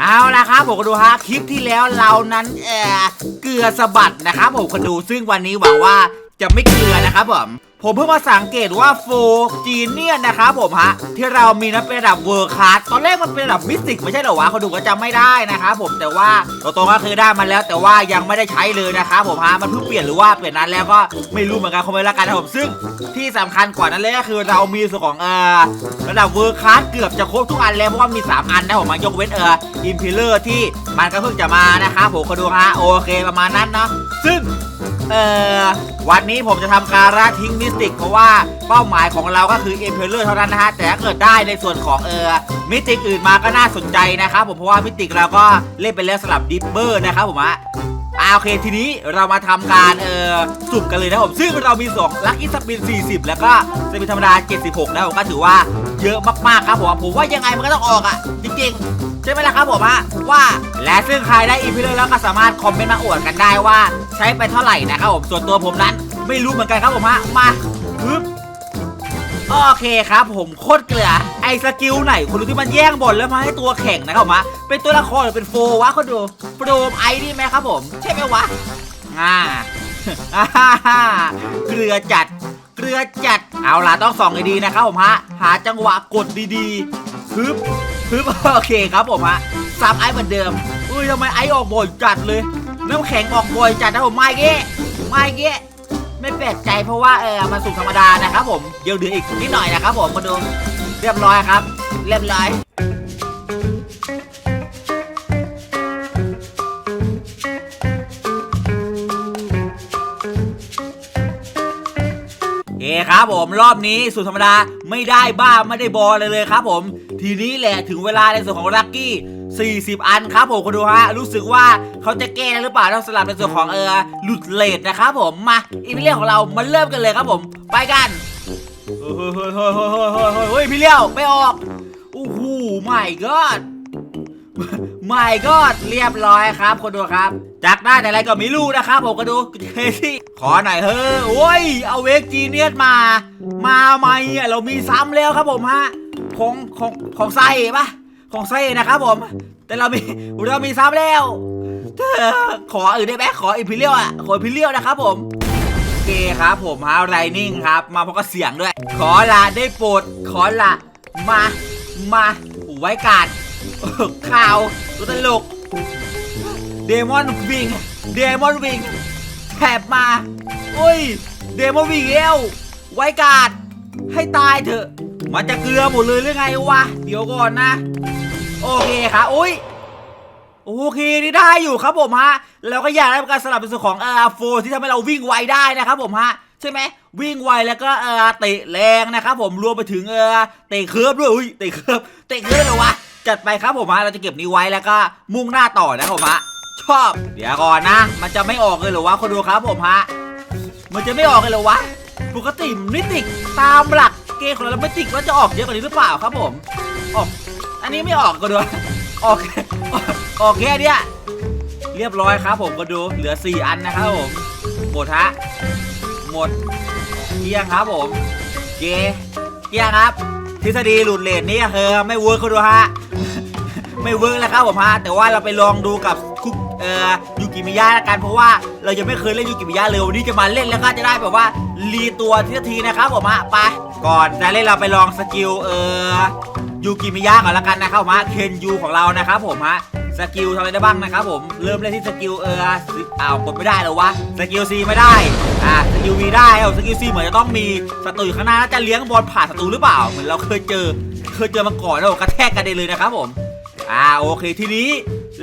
เอาละครับผมก็ดูฮะคลิปที่แล้วเรานั้นเออเกลือสะบัดนะครับผมก็ดูซึ่งวันนี้หวังว่าจะไม่เกลือนะครับผม ผมเพิ่งมาสังเกตว่าโฟจีเนียนะครับผมฮะที่เรามีนั้นเป็นระดับเวอร์คัสตอนแรกมันเป็นระดับมิสติกไม่ใช่เหรอวะเขาดูก็จำไม่ได้นะครับผมแต่ว่าตัวตรงก็คือได้มาแล้ว แต่ว่ายังไม่ได้ใช้เลยนะครับผมฮะมันเพิ่งเปลี่ยนหรือว่าเปลี่ยนนั้นแล้วก็ไม่รู้เหมือนกันคอมเมนต์ละกันนะครับผมซึ่งที่สำคัญกว่านั้นเลยก็คือเรามีส่วนของเอ่อระดับเวอร์คัสเกือบจะครบทุกอันแล้วเพราะว่ามี 3 อันนะผมมายกเว้นเอออิมพิเลอร์ที่มันก็เพิ่งจะมานะครับผมก็ดูฮะโอเคประมาณนั้นเนาะซึ่ง เออวันนี้ผมจะทำการละทิ้งมิสติก เพราะว่าเป้าหมายของเราก็คือเอ็มเพลเลอร์เท่านั้นนะฮะ แต่ถ้าเกิดได้ในส่วนของเออมิติกอื่นมาก็น่าสนใจนะครับผมเพราะว่ามิติกเราก็เล่นไปแล้วสลับดิปเปอร์นะครับผมฮะอาโอเคทีนี้เรามาทำการเอ่อสุ่มกันเลยนะครับผมซึ่งเรามี2ลักี้สปิน 40 แล้วก็สปินธรรมดา 76นะผมก็ถือว่า เยอะมากๆครับผมผมว่ายังไงมันก็ต้องออกอะ จริงๆ ใช่ไหมล่ะครับผมฮะว่าและซึ่งใครได้อีพีเลยแล้วก็สามารถคอมเมนต์มาอวดกันได้ว่า ใช้ไปเท่าไหร่นะครับผมส่วนตัวผมนั้น ไม่รู้เหมือนกันครับผมฮะมาปึ๊บโอเคครับผมโคตรเกลือไอสกิลไหนคนรู้ที่มันแย่งบอลแล้วมาให้ตัวแข่งนะครับผมะเป็นตัวละครหรือเป็นโฟวะคนดูโปรมไอ้นี่ไหมครับผม ใช่ไหมวะอ่าฮ่าฮ่าเกลือจัด เกลือจัด เอาล่ะต้องส่องให้ดีนะครับผมฮะ หาจังหวะกดดีๆฮึบฮึบโอเคครับผมฮะซับไอเหมือนเดิม อุ้ยทำไมไอออกบ่อยจัดเลย น้ำแข็งออกบ่อยจัดนะผมไม่เก้ไม่เก้ไม่แปลกใจเพราะว่าเออมันสูงธรรมดานะครับผมเดี๋ยวเหลืออีกนิดหน่อยนะครับผมมาดู เรียบร้อยครับ เรียบร้อย ครับผมรอบนี้สุดธรรมดาไม่ได้บ้าไม่ได้บอลเลยเลยครับผม ทีนี้แหละถึงเวลาในส่วนของลักกี้ 40 อันครับผมคุณดูฮะรู้สึกว่าเขาจะแก้หรือเปล่าต้องสลับในส่วนของเออหลุดเลทนะครับผมมาอีพิเลียของเรามาเริ่มกันเลยครับผมไปกันเฮ้ยเฮ้ยพี่เลี้ยวไม่ออกโอ้โหไม่ก็ ไม่ก็เรียบร้อยครับคนดูครับ จากได้แต่อะไรก็ไม่รู้นะครับผมก็ดูเฮ้ยขอหน่อยเฮ้ยโอ้ยเอาเวกจีเนียสมา มาไหม่เรามีซ้ำแล้วครับผมฮะของของของไส้ปะของไส้นะครับผม แต่เรามีเรามีซ้ำแล้วเธอขออื่นได้ไหมขออิมพีเรียลอะขออิมพีเรียลนะครับผมโอเคครับผมฮะไรนิ่งครับ มาเพร้อมกับเสียงด้วย ขอละได้โปรดขอละมามาไว้การ ข่าวตัวตลกเดมอนวิงเดมอนวิงแถบมาอุ้ยเดมอนวิงเอลไว้การ์ดให้ตายเถอะ มันจะเกลือหมดเลยหรือไงวะ เดี๋ยวก่อนนะ โอเคครับอุ้ยโอเคนี่ได้อยู่ครับผมฮะ แล้วก็อยากได้การสลับเป็นส่วนของเอ่อโฟที่ทำให้เราวิ่งไวได้นะครับผมฮะ ใช่ไหมวิ่งไวแล้วก็เอ่อเตะแรงนะครับผมรวมไปถึงเอ่อเตะเคิร์ฟด้วยอุ้ยเตะเคิร์ฟเตะเคิร์ฟเลยวะ จัดไปครับผมฮะเราจะเก็บนี้ไว้แล้วก็มุ่งหน้าต่อนะครับผมฮะชอบ เดี๋ยวก่อนนะ มันจะไม่ออกเลยเหรอวะคนดูครับผมฮะมันจะไม่ออกเลยเหรอวะปกติมิติกตามหลักเกมของเราไมิติกแล้วจะออกเยอะกว่านี้หรือเปล่าครับผมออกอันนี้ไม่ออกก็ดูออกออกแค่เนี้ยเรียบร้อยครับผมก็ดูเหลือ 4 อันนะครับผมหมดฮะหมดเกลี้ยงครับผมเก กลี้ยงครับ ทฤษฎีหลุดเลนนี่คือไม่เวิร์กเขาดูฮะ ไม่เวิร์กแล้วครับผมฮะ แต่ว่าเราไปลองดูกับคุกเอ่อยูกิมิยะละกันเพราะว่าเรายังไม่เคยเล่นยูกิมิยะเลยวันนี้จะมาเล่นแล้วก็จะได้แบบว่ารีตัวทีละทีนะครับผมฮะไปก่อนจะเล่นเราไปลองสกิลเอ่อยูกิมิยะก่อนละกันนะครับผมฮะเคนยูของเรานะครับผมฮะ สกิลทำอะไรได้บ้างนะครับผมเริ่มเล่นที่สกิลเอออ้าวกดไม่ได้เหรอวะสกิลซีไม่ได้อ่าสกิลวีได้เอาสกิลซีเหมือนจะต้องมีศัตรูอยู่ข้างหน้าแล้วจะเลี้ยงบอลผ่านศัตรูหรือเปล่าเหมือนเราเคยเจอ เคยเจอมาก่อนแล้วกระแทกกันได้เลยนะครับผมอ่าโอเคทีนี้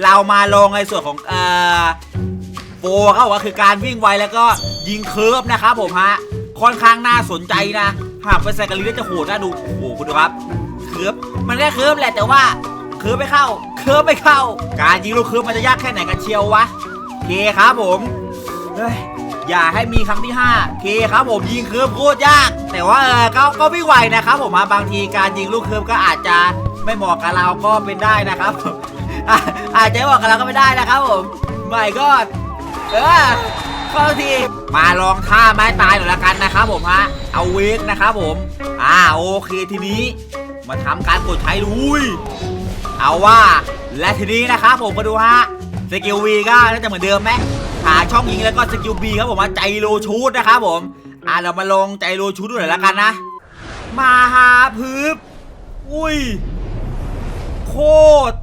เรามาลองในส่วนของเอ่อโฟเขาบอกว่าคือการวิ่งไวแล้วก็ยิงเคิร์ฟนะครับผมฮะค่อนข้างน่าสนใจนะหากเป็นไซคารีน่าจะโหดน่าดูโอ้โหคุณดูครับเคิร์ฟมันแค่เคิร์ฟแหละแต่ว่าเคิร์ฟไม่เข้า เคิร์ฟไม่เข้า การยิงลูกเคิร์ฟมันจะยากแค่ไหนกันเชียววะเคครับผมเฮ้ยอย่าให้มีครั้งที่5เคครับผมยิงเคิร์ฟโคตรยาก แต่ว่าเออก็ก็ไม่ไหวนะครับผมมาบางทีการยิงลูกเคิร์ฟก็อาจจะไม่เหมาะกับเราก็เป็นได้นะครับอ่าจจะไม่เหมาะกับเราก็ไม่ได้นะครับผมไม่ก็เออเข้าทีมาลองท่าไม้ตายหน่อยละกันนะครับผมฮะเอาเวกนะครับผม อ่าโอเคทีนี้ มาทำการกดใช้ดูอุ้ย เอาว่าและทีนี้นะครับผมมาดูฮะสกิลวีก็น่าจะเหมือนเดิมไหมหาช่องยิงแล้วก็สกิลบีครับผมมาใจโลชูดนะครับผมอะเรามาลงใจโลชูดดูหน่อยละกันนะ มาหาพืบอุ้ยโคตร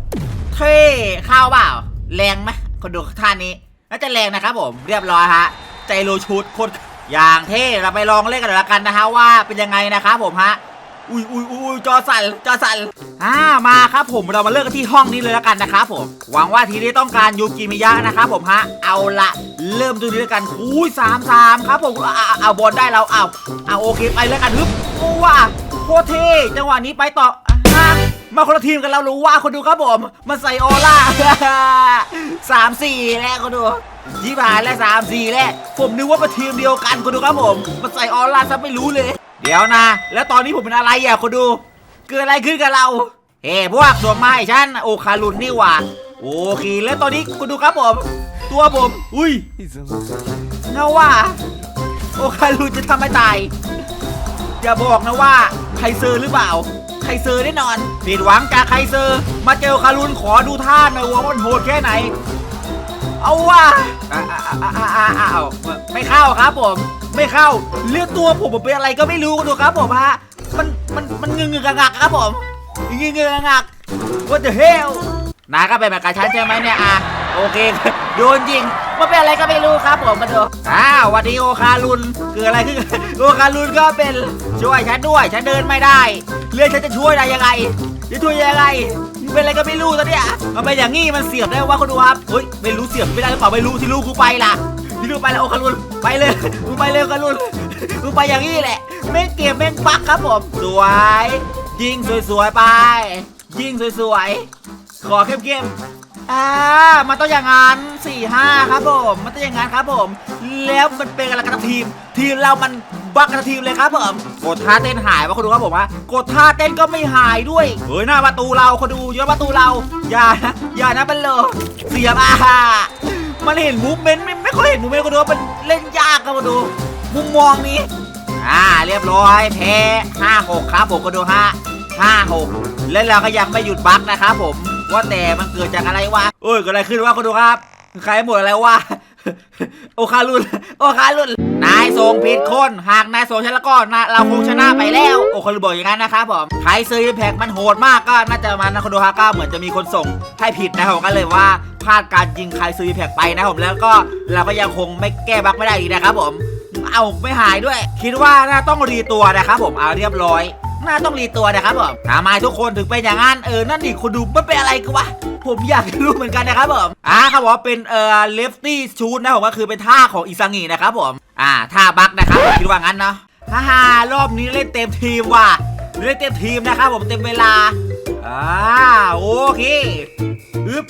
เท่ข้าวเปล่า แรงไหมคนดูท่านี้น่าจะแรงนะครับผมเรียบร้อยฮะใจโลชุดโคตรอย่างเท่เราไปลองเล่นกันหน่อยละกันนะฮะว่าเป็นยังไงนะครับผมฮะ อุ้ยอุ้ยอุ้ยจอสั่นจอสั่นอ่ามาครับผมเรามาเริ่มกันที่ห้องนี้เลยและกันนะครับผมหวังว่าทีนี้ต้องการยูกิมิยะนะครับผมฮะเอาละเริ่มดูนี้แล้วกันอุ้ยสามสามครับผมเอาเอาเอาบอลได้เราเอาเอาโอเคไปแล้วกันฮึบโอ้ว่าโคตรเท่จังหวะนี้ไปต่ออะมาคนละทีมกันเรารู้ว่าคนดูครับผมมันใส่ออร่าสามสี่แล้วคนดูยี่ผ่านแล้วสามสี่แล้วผมนึกว่าเป็นทีมเดียวกันคนดูครับผมมันใส่ออร่าซะไม่รู้เลย เดี๋ยวนะ แล้วตอนนี้ผมเป็นอะไรอะคนดู เกิดอะไรขึ้นกับเรา เฮ้พวกส่งมาให้ฉันโอคารุนนี่หว่า โอเค แล้วตอนนี้คุณดูครับผม ตัวผม อุ้ยเงาว่า โอคารุนจะทำให้ตาย อย่าบอกนะว่าไคเซอร์หรือเปล่า ไคเซอร์แน่นอนผิดหวังจากไคเซอร์ มาเจอคารุนขอดูท่าหน่อยว่ามันโหดแค่ไหน เอาว่าอ่าอ่าอ่าอ่าอ่าอ่าเอาไม่เข้าครับผม ไม่เข้า เลือดตัวผมมันเป็นอะไรก็ไม่รู้ดูครับผมฮะมันมันมันงึงงึงงักครับผมงึงงึงงักๆ what the hell นาก็เป็นแบบกระชั้นใช่ไหมเนี่ยอะโอเคโดนยิงมันเป็นอะไรก็ไม่รู้ครับผมมาดูอ้าวสวัสดีโอคารุนเกิดอะไรขึ้นโอคารุนก็เป็นช่วยฉันด้วยฉันเดินไม่ได้เรื่องฉันจะช่วยได้ยังไงจะช่วยยังไงเป็นอะไรก็ไม่รู้ตอนเนี้ยมันเป็นอย่างงี้มันเสียบได้ว่าคนดูครับเฮ้ยไม่รู้เสียบไม่ได้หรือเปล่าไม่รู้ที่รู้กูไปล่ะ ที่รู้ไปแล้วโอคารุนไปเลยกูไปเลยโอคารุนกูไปอย่างงี้แหละแม่งเกมแม่งปักครับผมสวย ยิงสวยๆไป ยิงสวยๆขอเข้มๆอ่ามันต้องอย่างนั้นสี่ห้าครับผมมันต้องอย่างนั้นครับผม แล้วมันเป็นอะไรกันทีม ทีมเรามันบักกันทีมเลยครับผมกดท่าเต้นหายว่าคนดูครับผมว่ากดท่าเต้นก็ไม่หายด้วยเฮ้ยหน้าประตูเราคนดูยอดประตูเราอย่านะอย่านะเป็นเลยเสียบอ่า มันเห็นมูฟเมนต์ไม่ไม่ค่อยเห็นมูฟเมนต์คนดูว่ามันเล่นยากครับคนดูมุมมองนี้ อ่าเรียบร้อยแพ้ห้าหกครับผมคนดูฮะห้าหกแล้วเราก็ยังไม่หยุดบักนะครับผมว่าแต่มันเกิดจากอะไรวะโอ้ยเกิดอะไรขึ้นวะคนดูครับ ใครหมดอะไรวะ โอคารุนโอคารุนนายส่งผิดคน หากนายส่งฉันแล้วก็นะเราคงชนะไปแล้ว โอคารุนบอกอย่างนั้นนะครับผมใครซื้อแพ็กมันโหดมากก็น่าจะมันนะคนดูฮะก็เหมือนจะมีคนส่งให้ผิดนะครับผมก็เลยว่าพลาดการยิงใครซื้อแพ็กไปนะครับผมแล้วก็เราก็ยังคงไม่แก้บักไม่ได้อีกนะครับผมเอาไม่หายด้วย คิดว่าน่าต้องรีตัวนะครับผมเอาเรียบร้อยน่าต้องรีตัวนะครับผมทำไมทุกคนถึงเป็นอย่างนั้นเออนั่นดิคุณดูมันเป็นอะไรกันวะ ผมอยากรู้เหมือนกันนะครับผมอ่าเขาบอกว่าเป็นเอ่อเลฟตี้ชูดนะผมก็คือเป็นท่าของอิซังินะครับผมอ่าท่าบักนะครับคิดว่างั้นเนาะฮ่าฮ่ารอบนี้เล่นเต็มทีมว่ะเล่นเต็มทีมนะครับผมเต็มเวลาอ่าโอเคอึ๊บ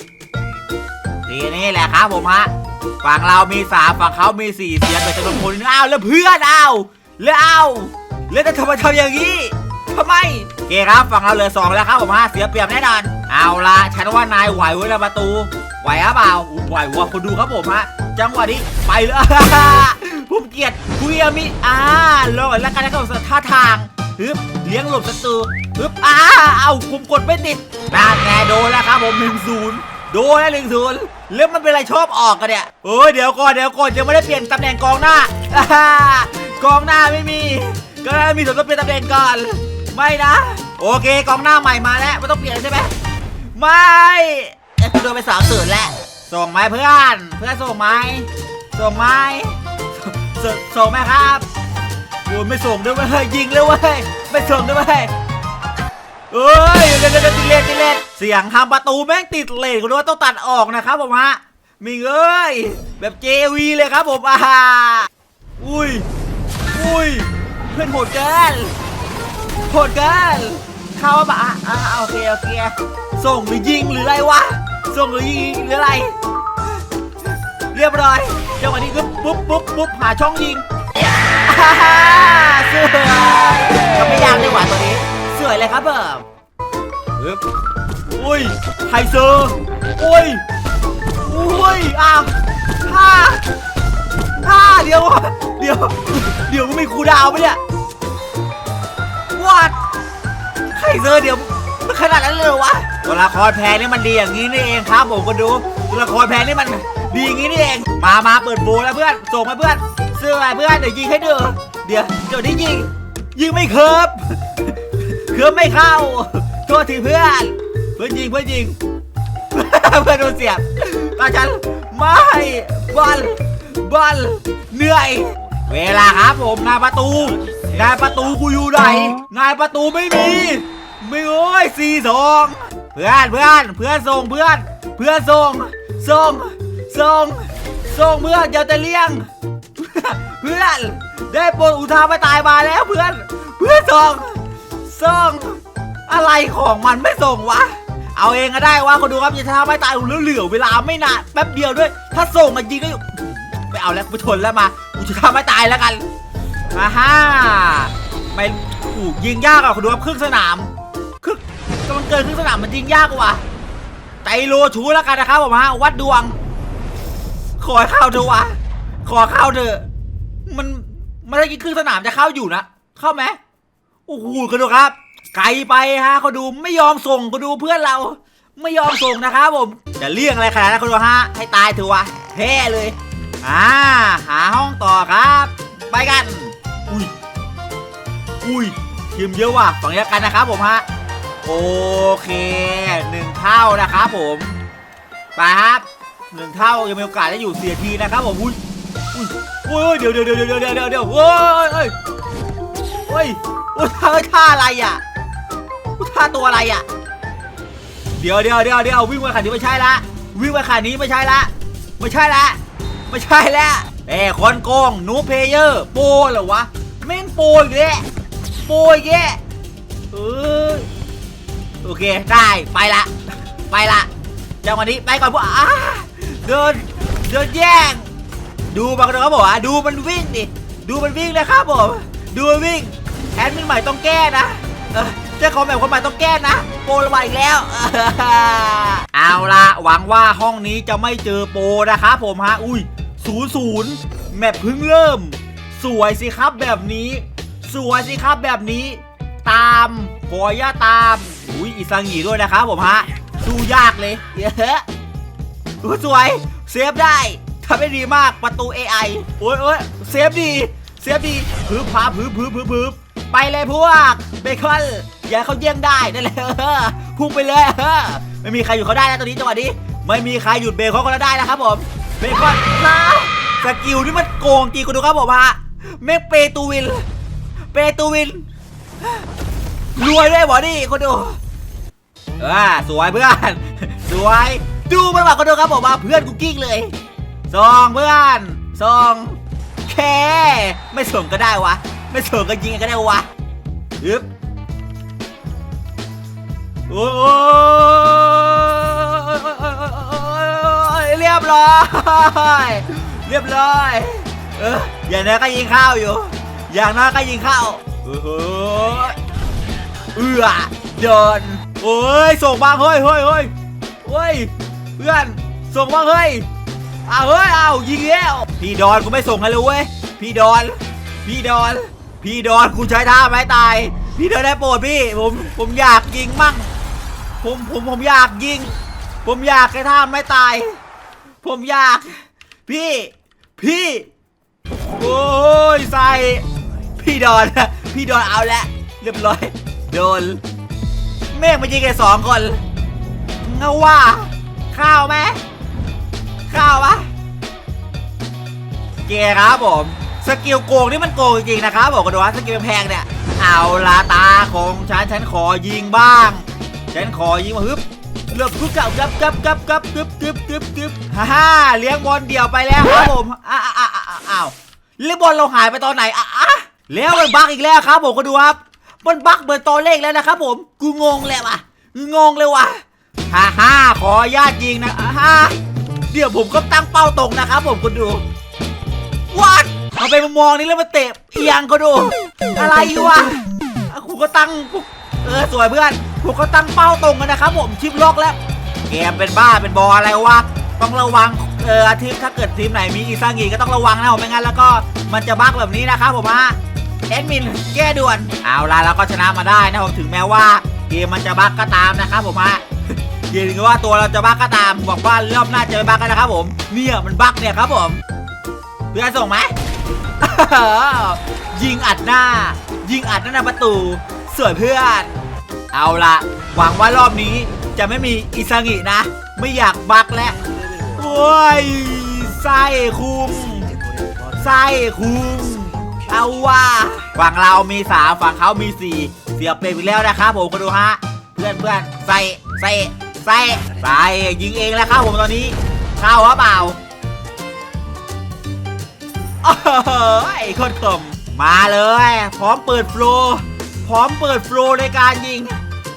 ทีนี้แหละครับผมฮะฝั่งเรามีสามฝั่งเขามีสี่เสียงแต่จำนวนคนอ้าวแล้วเพื่อนอ้าวแล้วอ้าวแล้วจะทำไมทำอย่างนี้ ทำไม โอเคครับฝั่งเราเหลือสองแล้วครับผมฮะเสียเปรียบแน่นอน เอาละฉันว่านายไหวไว้แล้วประตู ไหวหรือเปล่าไหวว่ะคนดูครับผมฮะ จังหวะนี้ไปเลย ผมเกียดคุยมิอ่าลอยแล้วกันนะครับผมท่าทางฮึบเลี้ยงหลบศัตรูฮึบอ้าเอาคุมกดไม่ติดนั่นไงโดนแล้วครับผมหนึ่งศูนย์โดนแล้วหนึ่งศูนย์เรื่องมันเป็นอะไรชอบออกกันเนี่ยเอ้ยเดี๋ยวก่อนเดี๋ยวก่อนยังไม่ได้เปลี่ยนตำแหน่งกองหน้าอ่ากองหน้าไม่มี ก็มีส่ต้องเปลี่ยนตำแหน่งก่อน ไม่นะ โอเคกองหน้าใหม่มาแล้วไม่ต้องเปลี่ยนใช่ไหมไม่เอ้ยโดนไปสามศูนย์แล้ว ส่งไหมเพื่อน เพื่อนส่งไหมส่งไหมสส่งไหมครับโอ้ยไม่ส่งด้วยเว้ยยิงเลยเว้ยไม่ส่งด้วยเว้ยเอ้ยเล่นเล่นติเลนติเลนเสียงทำประตูแม่งติดเลนคุณว่าต้องตัดออกนะครับผมฮะมิงเอ้ยแบบเจวีเลยครับผมอ่าอุ้ยอุ้ยเพื่อนโหดเกิน โหดเกินเข้ามาอะอะโอเคโอเค ส่งหรือยิงหรืออะไรวะ ส่งหรือยิงหรืออะไร เรียบร้อยจังหวะนี้ก็ปุ๊บปุ๊บปุ๊บหาช่องยิงอ่าฮ่าสวยก็ไม่ยากเลยว่ะตัวนี้สวยเลยครับเบิร์มปึ๊บอุ้ยไฮเซอร์อุ้ยอุ้ยอ้าวห้าห้าเดี๋ยวเดี๋ยวเดี๋ยวมันมีครูดาวไหมเนี่ย วัดไฮเซอร์เดี๋ยวมันขนาดนั้นเลยเหรอวะตัวละครแพ้นี่มันดีอย่างนี้นี่เองครับผมก็ดูตัวละครแพ้นี่มันดีอย่างนี้นี่เอง มามาเปิดโบแล้วเพื่อนส่งมาเพื่อนเสื้อมาเพื่อนเดี๋ยวยิงให้ดูเดี๋ยวเดี๋ยวนี้ยิงยิงไม่เคิร์ฟเคิร์ฟไม่เข้าโทษทีเพื่อน เพื่อนยิงเพื่อนยิง เพื่อนโดนเสียบตาฉันไม่บอลบอลเหนื่อย เวลาครับผมนาประตู นายประตูกูอยู่ไหน นายประตูไม่มี ไม่โอ้ยสี่สองเพื่อนเพื่อนเพื่อนส่งเพื่อน เพื่อนส่งส่งส่งส่งเพื่อนอย่าแต่เลี่ยง เพื่อน ได้โปรดอุทาไม่ตายมาแล้วเพื่อน เพื่อนส่งส่งอะไรของมันไม่ส่งวะ เอาเองก็ได้ว่าคนดูครับอย่าทำไม่ตายเหลือๆเวลาไม่นานแป๊บเดียวด้วย ถ้าส่งมายิงก็อยู่ไม่เอาแล้วกูทนแล้วมากูจะทำไม่ตายแล้วกัน มาฮ่าไม่ถูกยิงยากอะคนดูครับครึ่งสนามครึ่งก็มันเกินครึ่งสนามมันยิงยากกว่าไตโลชูแล้วกันนะครับผมฮะวัดดวง ขอเข้าเถอะวะขอเข้าเถอะมันมันได้ยิงครึ่งสนามจะเข้าอยู่นะเข้าไหมโอ้โหคนดูครับ ไกลไปฮะเขาดูไม่ยอมส่งเขาดูเพื่อนเรา ไม่ยอมส่งนะครับผมจะเลี่ยงอะไรขนาดนั้นคนดูฮะให้ตายเถอะวะแพ้เลยอ่าหาห้องต่อครับ ไปกัน อุ้ย อุ้ยทีมเยอะว่ะฝั่งเดียวกันนะครับผมฮะ โอเคหนึ่งเท่านะครับผม ไปครับหนึ่งเท่ายังมีโอกาสได้อยู่เสียทีนะครับผม อุ้ย อุ้ยโอ้ยเดี๋ยวเดี๋ยวเดี๋ยวเดี๋ยวเดี๋ยวเดี๋ยวเดี๋ยวโอ้ยเอ้ยโอ้ยโอ้ยท่าท่าอะไรอะท่าตัวอะไรอะ เดี๋ยวเดี๋ยวเดี๋ยวเดี๋ยววิ่งมาขานี้ไม่ใช่ละ วิ่งมาขานี้ไม่ใช่ละ ไม่ใช่ละ ไม่ใช่แล้วเอ้คนโกงนูเพเยอร์โปรเหรอวะ แม่งโปรอีกแล้วโปรอีกแล้วเออโอเคได้ไปละ ไปละจังหวะนี้ไปก่อนพวกอ่าเดินเดินแย่ง ดูบางคนเขาบอกว่าดูมันวิ่งดิดูมันวิ่งนะครับผมดูมันวิ่งแอดมินใหม่ต้องแก้นะเจ้าของแบบคนใหม่ต้องแก้นะโปรระบาอีกแล้ว เอาละหวังว่าห้องนี้จะไม่เจอโปรนะครับผมฮะอุ้ยศูนย์ศูนย์แมปเพิ่งเริ่ม สวยสิครับแบบนี้ สวยสิครับแบบนี้ ตามขอย่าตามอุ้ยอิซังหีด้วยนะครับผมฮะสู้ยากเลยเยอะโอ้ยสวยเซฟได้ทำได้ดีมากประตู AI โอ้ยโอ้ยเซฟดีเซฟดีพืบพาพืบพืบพืบพืบไปเลยพวกเบคอนอย่าเขาเยี่ยงได้นั่นแหละพุ่งไปเลยไม่มีใครหยุดเขาได้นะตอนนี้จังหวะนี้ไม่มีใครหยุดเบคอนก็ได้นะครับผมเบคอนนะสกิลนี่มันโกงจริงคุณดูครับผมฮะแม่เปตูวิน เปตูวิน รวยด้วยบอดี้คนดูอ่าสวยเพื่อน สวย ดูมันบอกคนดูครับผมว่าเพื่อนกูกิ้งเลยสองเพื่อนสองแค่ไม่ส่งก็ได้วะ ไม่ส่งก็ยิงก็ได้วะยึบโอ้ยเรียบร้อย เรียบร้อย เอออย่างนี้ก็ยิงข้าวอยู่ อย่างน้อยก็ยิงเข้าเออเอื้อเดินโอ้ยส่งบ้างเฮ้ยเฮ้ยเฮ้ยเฮ้ยเพื่อนส่งบ้างเฮ้ยอ้าวเฮ้ยอ้าวยิงแล้วพี่ดอนกูไม่ส่งให้เลยเว้ยพี่ดอน พี่ดอน พี่ดอนกูใช้ท่าไม้ตาย พี่ดอนได้โปรดพี่ผมผมอยากยิงมั่งผมผมผมอยากยิง ผมอยากแค่ท่าไม้ตาย ผมอยาก พี่ พี่ โอ้ยใส่ พี่ดอนพี่ดอนเอาละเรียบร้อย โดน เมฆมายิงแค่สองคนเงาว่า ข้าวไหมข้าวปะเกครับผม สกิลโกงนี่มันโกงจริงๆนะครับบอกกันดูว่าสกิลแพงเนี่ย เอาละตาของฉันฉันขอยิงบ้าง ฉันขอยิงมาฮึบเลือบฮึบกับกับกับกับกับกึบกึบกึบกึบฮ่าฮ่าเลี้ยงบอลเดี่ยวไปแล้วครับผมอ้าวอ้าวอ้าวเลี้ยงบอลเราหายไปตอนไหนอะอะ แล้วมันบักอีกแล้วครับผมก็ดูครับ มันบักเบอร์ตัวเลขแล้วนะครับผม กูงงเลยว่ะกูงงเลยว่ะฮ่าฮ่าขอญาตยิงนะฮ่าเดี๋ยวผมก็ตั้งเป้าตรงนะครับผมคุณดูวัดเอาไปมองนี่แล้วมาเตะเอียงก็ดู อะไรวะอะกูก็ตั้งเออสวยเพื่อนกูก็ตั้งเป้าตรงกันนะครับผมชิปล็อกแล้ว เกมเป็นบ้าเป็นบออะไรวะต้องระวังเออทีมถ้าเกิดทีมไหนมีอีซางิก็ต้องระวังนะผมไม่งั้นแล้วก็มันจะบักแบบนี้นะครับผมฮะ แอดมินแก้ด่วน เอาล่ะเราก็ชนะมาได้นะผมถึงแม้ว่าเกมมันจะบั๊กก็ตามนะครับผมฮะเห็นว่าตัวเราจะบักก็ตามหวังว่ารอบหน้าจะไม่บักกันนะครับผม เนี่ยมันบักเนี่ยครับผมเพื่อนส่งไหมยิงอัดหน้า ยิงอัดหน้าประตูสวยเพื่อน เอาละหวังว่ารอบนี้จะไม่มีอิซางินะ ไม่อยากบักแล้วโอ้ยไส้คุ้มไส้คุ้ม เอาว่าฝั่งเรามีสามฝั่งเขามีสี่เสียเปรียบอีกแล้วนะครับผมก็ดูฮะ เพื่อนเพื่อนใส่ใส่ใส่ใส่ยิงเองแล้วครับผมตอนนี้ เข้าหรือเปล่าโอ้โหไอ้คนคมมาเลย พร้อมเปิดโฟล์พร้อมเปิดโฟล์ในการยิง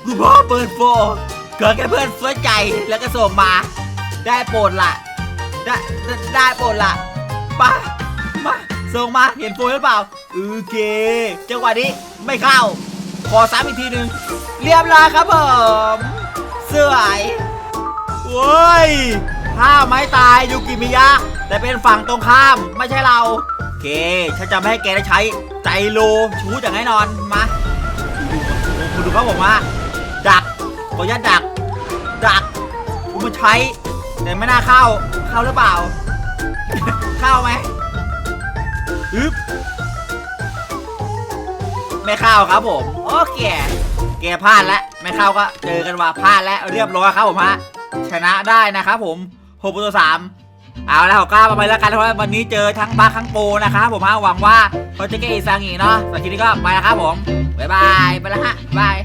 กูพร้อมเปิดโฟล์เกิดแค่เพื่อนสนใจแล้วก็ส่งมา ได้โปรดละได้ได้โปรดละมามา ส่งมาเห็นโฟลหรือเปล่าโอเคจังหวะนี้ไม่เข้า ขอซ้ำอีกทีหนึ่งเรียบร้อยครับผมสวยโว้ยถ้าไม่ตายยูกิมิยะ แต่เป็นฝั่งตรงข้ามไม่ใช่เราโอเคฉันจะไม่ให้แกได้ใช้ใจโลชูอย่างแน่นอนมาดูดูเขาบอกว่าดักขออนุญาตดัก ดักกูมาใช้แต่ไม่น่าเข้าเข้าหรือเปล่า เข้าไหม อึ๊บไม่เข้าครับผมโอเคแกพลาดแล้วไม่เข้าก็เจอกันว่าพลาดแล้วเรียบร้อยครับผมฮะชนะได้นะครับผม6ประตู3เอาแล้วขอกล้ามาไปแล้วกันเพราะว่าวันนี้เจอทั้งบาร์ทั้งโปนะครับผมฮะหวังว่าเขาจะแก้อีซังอีกเนาะสำหรับคลิปนี้ก็ไปแล้วครับผมบ๊ายบายไปแล้วฮะบาย